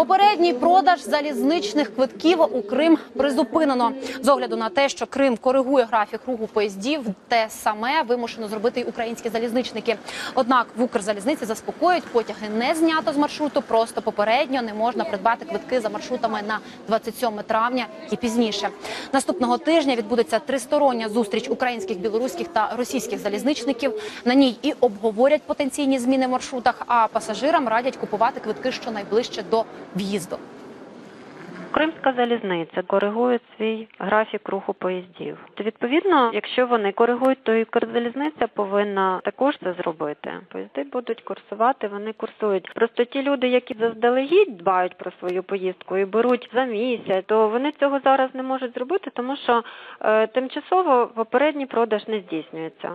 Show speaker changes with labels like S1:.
S1: Попередній продаж залізничних квитків у Крим призупинено. З огляду на те, що Крим коригує графік руху поїздів, те саме вимушено зробити й українські залізничники. Однак в Укрзалізниці заспокоюють, потяги не знято з маршруту. Просто попередньо не можна придбати квитки за маршрутами на 27 травня і пізніше. Наступного тижня відбудеться тристороння зустріч українських, білоруських та російських залізничників. На ній і обговорять потенційні зміни в маршрутах, а пасажирам радять купувати квитки щонайближче до в'їзду.
S2: Кримська залізниця коригує свій графік руху поїздів. Відповідно, якщо вони коригують, то і Укрзалізниця повинна також це зробити. Поїзди будуть курсувати, вони курсують. Просто ті люди, які заздалегідь дбають про свою поїздку і беруть за місяць, то вони цього зараз не можуть зробити, тому що е, тимчасово попередній продаж не здійснюється.